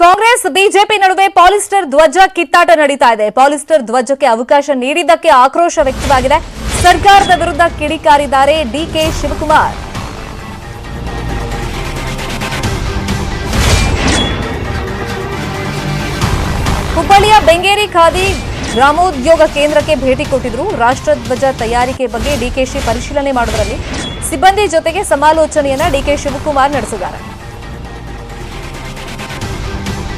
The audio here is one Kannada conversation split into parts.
ಕಾಂಗ್ರೆಸ್, ಬಿಜೆಪಿ ನಡುವೆ ಪಾಲಿಸ್ಟರ್ ಧ್ವಜ ಕಿತ್ತಾಟ ನಡೀತಾ ಇದೆ. ಪಾಲಿಸ್ಟರ್ ಧ್ವಜಕ್ಕೆ ಅವಕಾಶ ನೀಡಿದ್ದಕ್ಕೆ ಆಕ್ರೋಶ ವ್ಯಕ್ತವಾಗಿದೆ. ಸರ್ಕಾರದ ವಿರುದ್ಧ ಕಿಡಿಕಾರಿದ್ದಾರೆ ಡಿಕೆ ಶಿವಕುಮಾರ್. ಹುಬ್ಬಳ್ಳಿಯ ಬೆಂಗೇರಿ ಖಾದಿ ಗ್ರಾಮೋದ್ಯೋಗ ಕೇಂದ್ರಕ್ಕೆ ಭೇಟಿ ಕೊಟ್ಟಿದ್ರು. ರಾಷ್ಟ್ರಧ್ವಜ ತಯಾರಿಕೆ ಬಗ್ಗೆ ಡಿಕೆಶಿ ಪರಿಶೀಲನೆ ಮಾಡುವುದರಲ್ಲಿ ಸಿಬ್ಬಂದಿ ಜೊತೆಗೆ ಸಮಾಲೋಚನೆಯನ್ನ ಡಿಕೆ ಶಿವಕುಮಾರ್ ನಡೆಸಿದ್ದಾರೆ.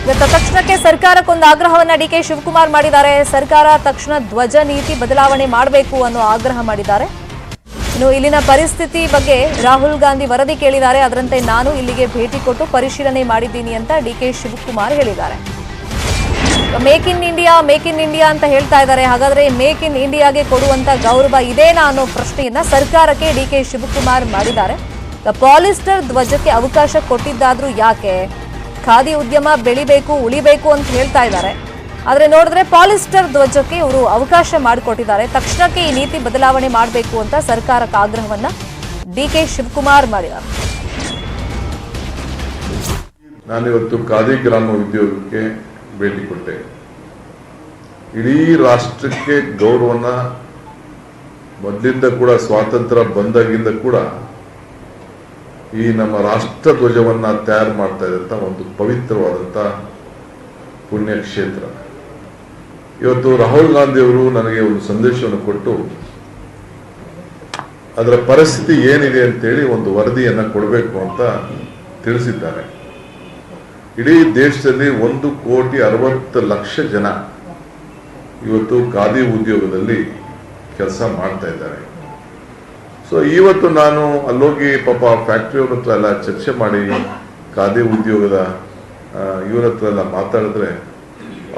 ಇವತ್ತು ತಕ್ಷಣಕ್ಕೆ ಸರ್ಕಾರಕ್ಕೊಂದು ಆಗ್ರಹವನ್ನ ಡಿಕೆ ಶಿವಕುಮಾರ್ ಮಾಡಿದ್ದಾರೆ. ಸರ್ಕಾರ ತಕ್ಷಣ ಧ್ವಜ ನೀತಿ ಬದಲಾವಣೆ ಮಾಡಬೇಕು ಅನ್ನೋ ಆಗ್ರಹ ಮಾಡಿದ್ದಾರೆ. ಇನ್ನು ಇಲ್ಲಿನ ಪರಿಸ್ಥಿತಿ ಬಗ್ಗೆ ರಾಹುಲ್ ಗಾಂಧಿ ವರದಿ ಕೇಳಿದ್ದಾರೆ. ಅದರಂತೆ ನಾನು ಇಲ್ಲಿಗೆ ಭೇಟಿ ಕೊಟ್ಟು ಪರಿಶೀಲನೆ ಮಾಡಿದ್ದೀನಿ ಅಂತ ಡಿ ಕೆ ಶಿವಕುಮಾರ್ ಹೇಳಿದ್ದಾರೆ. Make in India, make in India ಅಂತ ಹೇಳ್ತಾ ಇದ್ದಾರೆ. ಹಾಗಾದ್ರೆ ಮೇಕ್ ಇನ್ ಇಂಡಿಯಾಗೆ ಕೊಡುವಂತ ಗೌರವ ಇದೇನಾ ಅನ್ನೋ ಪ್ರಶ್ನೆಯನ್ನ ಸರ್ಕಾರಕ್ಕೆ ಡಿ ಕೆ ಶಿವಕುಮಾರ್ ಮಾಡಿದ್ದಾರೆ. ಪಾಲಿಸ್ಟರ್ ಧ್ವಜಕ್ಕೆ ಅವಕಾಶ ಕೊಟ್ಟಿದ್ದಾದ್ರೂ ಯಾಕೆ? ಖಾದಿ ಉದ್ಯಮ ಬೆಳಿಬೇಕು, ಉಳಿಬೇಕು ಅಂತ ಹೇಳ್ತಾ ಇದ್ದಾರೆ. ಆದ್ರೆ ನೋಡಿದ್ರೆ ಪಾಲಿಸ್ಟರ್ ಧ್ವಜಕ್ಕೆ ಇವರು ಅವಕಾಶ ಮಾಡಿಕೊಟ್ಟಿದ್ದಾರೆ. ತಕ್ಷಣಕ್ಕೆ ಈ ನೀತಿ ಬದಲಾವಣೆ ಮಾಡಬೇಕು ಅಂತ ಸರ್ಕಾರಕ್ಕೆ ಆಗ್ರಹವನ್ನ ಡಿಕೆ ಶಿವಕುಮಾರ್ ಮಾಡಿದ್ದಾರೆ. ನಾನಿವತ್ತು ಖಾದಿ ಗ್ರಾಮ ಉದ್ಯೋಗಕ್ಕೆ ಭೇಟಿ ಕೊಟ್ಟೆ. ಇಡೀ ರಾಷ್ಟ್ರಕ್ಕೆ ಗೌರವನ ಮೊದಲಿಂದ ಕೂಡ, ಸ್ವಾತಂತ್ರ್ಯ ಬಂದಾಗಿಂದ ಕೂಡ ಈ ನಮ್ಮ ರಾಷ್ಟ್ರ ಧ್ವಜವನ್ನ ತಯಾರು ಮಾಡ್ತಾ ಇದ್ದಂತ ಒಂದು ಪವಿತ್ರವಾದಂತ ಪುಣ್ಯಕ್ಷೇತ್ರ. ಇವತ್ತು ರಾಹುಲ್ ಗಾಂಧಿ ಅವರು ನನಗೆ ಒಂದು ಸಂದೇಶವನ್ನು ಕೊಟ್ಟು, ಅದರ ಪರಿಸ್ಥಿತಿ ಏನಿದೆ ಅಂತೇಳಿ ಒಂದು ವರದಿಯನ್ನ ಕೊಡಬೇಕು ಅಂತ ತಿಳಿಸಿದ್ದಾರೆ. ಇಡೀ ದೇಶದಲ್ಲಿ ಒಂದು ಕೋಟಿ ಅರವತ್ತು ಲಕ್ಷ ಜನ ಇವತ್ತು ಖಾದಿ ಉದ್ಯೋಗದಲ್ಲಿ ಕೆಲಸ ಮಾಡ್ತಾ ಇದ್ದಾರೆ. ಸೊ ಇವತ್ತು ನಾನು ಅಲ್ಲೋಗಿ ಪಾಪ ಫ್ಯಾಕ್ಟ್ರಿಯವ್ರ ಹತ್ರ ಎಲ್ಲ ಚರ್ಚೆ ಮಾಡಿ ಖಾದಿ ಉದ್ಯೋಗದ ಇವ್ರ ಹತ್ರ ಎಲ್ಲ ಮಾತಾಡಿದ್ರೆ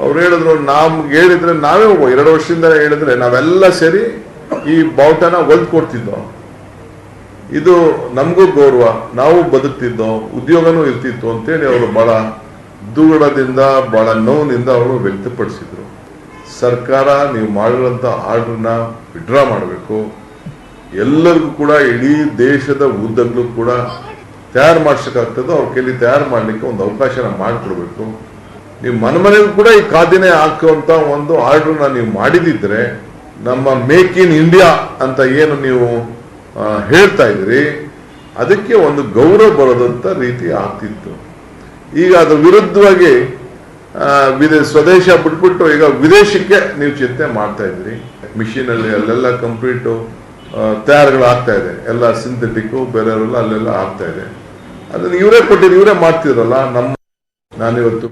ಅವ್ರು ಹೇಳಿದ್ರು ನಮ್ಗೆ ಹೇಳಿದ್ರೆ ನಾವೇ ಎರಡು ವರ್ಷದಿಂದ ಹೇಳಿದ್ರೆ ನಾವೆಲ್ಲ ಸೇರಿ ಈ ಬಾವುಟನ ಒಲ್ದು ಕೊಡ್ತಿದ್ದೋ ಇದು ನಮಗೂ ಗೌರವ, ನಾವು ಬದುಕ್ತಿದ್ದೋ, ಉದ್ಯೋಗನೂ ಇರ್ತಿತ್ತು ಅಂತೇಳಿ ಅವರು ಬಹಳ ದುಗುಡದಿಂದ ಬಹಳ ನೋವಿನಿಂದ ಅವರು ವ್ಯಕ್ತಪಡಿಸಿದ್ರು. ಸರ್ಕಾರ, ನೀವು ಮಾಡಿರೋಂಥ ಆರ್ಡರ್ನ ವಿಡ್ರಾ ಮಾಡಬೇಕು. ಎಲ್ಲರಿಗೂ ಕೂಡ ಇಡೀ ದೇಶದ ಉದ್ದಕ್ಕೂ ಕೂಡ ತಯಾರು ಮಾಡ್ಸಕ್ಕಾಗ್ತದೋ ಅವ್ರ ಕೈಲಿ ತಯಾರು ಮಾಡ್ಲಿಕ್ಕೆ ಒಂದು ಅವಕಾಶನ ಮಾಡಿಕೊಡ್ಬೇಕು. ನೀವು ಮನೆ ಮನೆಗೂ ಕೂಡ ಈ ಖಾದಿನೇ ಹಾಕುವಂತ ಒಂದು ಆರ್ಡ್ರನ್ನ ನೀವು ಮಾಡಿದಿದ್ರೆ ನಮ್ಮ ಮೇಕ್ ಇನ್ ಇಂಡಿಯಾ ಅಂತ ಏನು ನೀವು ಹೇಳ್ತಾ ಇದ್ರಿ ಅದಕ್ಕೆ ಒಂದು ಗೌರವ ಬರೋದಂತ ರೀತಿ ಆಗ್ತಿತ್ತು. ಈಗ ಅದ್ರ ವಿರುದ್ಧವಾಗಿ ಆ, ವಿದೇ ಸ್ವದೇಶ ಬಿಟ್ಬಿಟ್ಟು ಈಗ ವಿದೇಶಕ್ಕೆ ನೀವು ಚಿಂತೆ ಮಾಡ್ತಾ ಇದ್ರಿ. ಮಿಷಿನ್ ಅಲ್ಲಿ ಅಲ್ಲೆಲ್ಲ ಕಂಪ್ಲೀಟ್ ತಯಾರುಗಳು ಆಗ್ತಾ ಇದೆ. ಎಲ್ಲ ಸಿಂಥೆಟಿಕ್ ಬೇರೆಯವರೆಲ್ಲ ಅಲ್ಲೆಲ್ಲ ಆಗ್ತಾ ಇದೆ. ಅದನ್ನ ಇವರೇ ಕೊಟ್ಟಿದ್ದು, ಇವರೇ ಮಾಡ್ತಿದ್ರಲ್ಲ, ನಮ್ಮ ನಾನಿವತ್ತು